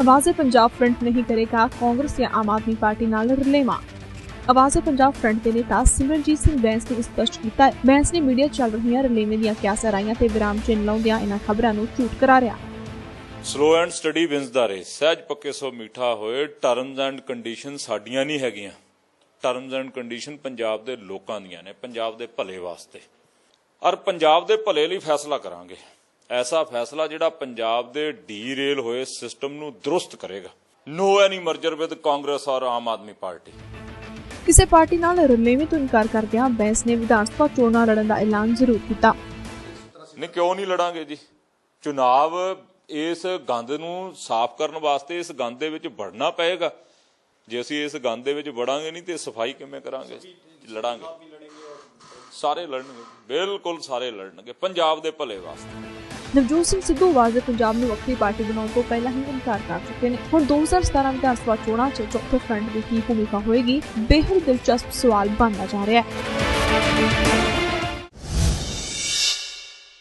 ਆਵਾਜ਼ੇ Punjab front ਨਹੀਂ ਕਰੇਗਾ, ਕਾਂਗਰਸ ਜਾਂ ਆਮ ਆਦਮੀ ਪਾਰਟੀ ਨਾਲ ਰਲੇਵਾਂ। ਆਵਾਜ਼ੇ ਪੰਜਾਬ ਫਰੰਟ ਦੇ ਨੇਤਾ ਸਿਮਰਨਜੀਤ ਸਿੰਘ ਬੈਂਸ ਨੇ ਸਪਸ਼ਟ ਕੀਤਾ ਹੈ, ਬੈਂਸ ਨੇ ਮੀਡੀਆ ਚੱਲ ਰਹੀਆਂ ਰਲੇਵੇਂ ਦੀਆਂ ਕਿਆਸਾਂ ਰਾਈਆਂ ਤੇ ਵਿਰਾਮ ਚਿੰਨ੍ਹ ਲਾਉਂਦਿਆਂ ਇਹਨਾਂ ਖਬਰਾਂ ਨੂੰ ਝੂਠ ਕਰਾਰਿਆ slow and steady wins the race ਸਹਿਜ ਪੱਕੇ ਸੋ ਮਿੱਠਾ ਹੋਏ ਟਰਮਸ ਐਂਡ ਕੰਡੀਸ਼ਨ ਸਾਡੀਆਂ ਨਹੀਂ ਹੈਗੀਆਂ। ਟਰਮਸ ਐਂਡ ਕੰਡੀਸ਼ਨ ਪੰਜਾਬ ਦੇ ਲੋਕਾਂ ਦੀਆਂ ਨੇ, ਪੰਜਾਬ ਦੇ ਭਲੇ ਵਾਸਤੇ। ਔਰ ਪੰਜਾਬ ਦੇ ਭਲੇ ਲਈ ਫੈਸਲਾ ਕਰਾਂਗੇ। ਐਸਾ ਫੈਸਲਾ ਜਿਹੜਾ ਪੰਜਾਬ ਦੇ ਡੀਰੇਲ ਹੋਏ ਸਿਸਟਮ ਨੂੰ ਦਰੁਸਤ ਕਰੇਗਾ। No any merger with Congress ਔਰ ਆਮ ਆਦਮੀ ਪਾਰਟੀ। ਕਿਸੇ ਪਾਰਟੀ ਨਾਲ ਰਲੇਵੇਂ ਤੋਂ ਇਨਕਾਰ ਕਰਦਿਆਂ ਬੈਂਸ ਨੇ ਵਿਧਾਨ ਸਭਾ ਚੋਣਾਂ ਲੜਨ ਦਾ ਐਲਾਨ ਜ਼ਰੂਰ ਕੀਤਾ। ਨਹੀਂ ਕਿਉਂ ਨਹੀਂ ਲੜਾਂਗੇ ਜੀ? ਚੁਣਾਵ ਇਸ ਗੰਦ ਨੂੰ ਸਾਫ਼ ਕਰਨ ਵਾਸਤੇ ਇਸ ਗੰਦ ਦੇ ਵਿੱਚ ਵੜਨਾ ਪਏਗਾ। ਜੇ ਅਸੀਂ ਇਸ ਗੰਦ ਦੇ ਵਿੱਚ ਵੜਾਂਗੇ ਨਹੀਂ ਤੇ ਸਫ਼ਾਈ ਕਿਵੇਂ ਕਰਾਂਗੇ? ਲੜਾਂਗੇ। ਸਾਰੇ ਲੜਨਗੇ। ਬਿਲਕੁਲ ਸਾਰੇ ਲੜਨਗੇ। ਪੰਜਾਬ ਦੇ ਭਲੇ ਵਾਸਤੇ। ਨਵਜੋਤ ਸਿੰਘ ਸਿੱਧੂ ਆਵਾਜ਼ ਪੰਜਾਬ ਨੂੰ ਵੱਖਰੀ ਪਾਰਟੀ ਬਣਾਉਣ ਤੋਂ ਪਹਿਲਾਂ ਹੀ ਇਨਕਾਰ ਕਰ ਚੁੱਕੇ ਨੇ। ਹੁਣ 2017 ਵਿਧਾਨ ਸਭਾ ਚੋਣਾਂ 'ਚ ਚੌਥੇ ਫਰੰਟ ਦੀ ਕੀ ਭੂਮਿਕਾ ਹੋਏਗੀ, ਬੇਹੱਦ ਦਿਲਚਸਪ ਸਵਾਲ ਬਣਦਾ ਜਾ ਰਿਹਾ ਹੈ।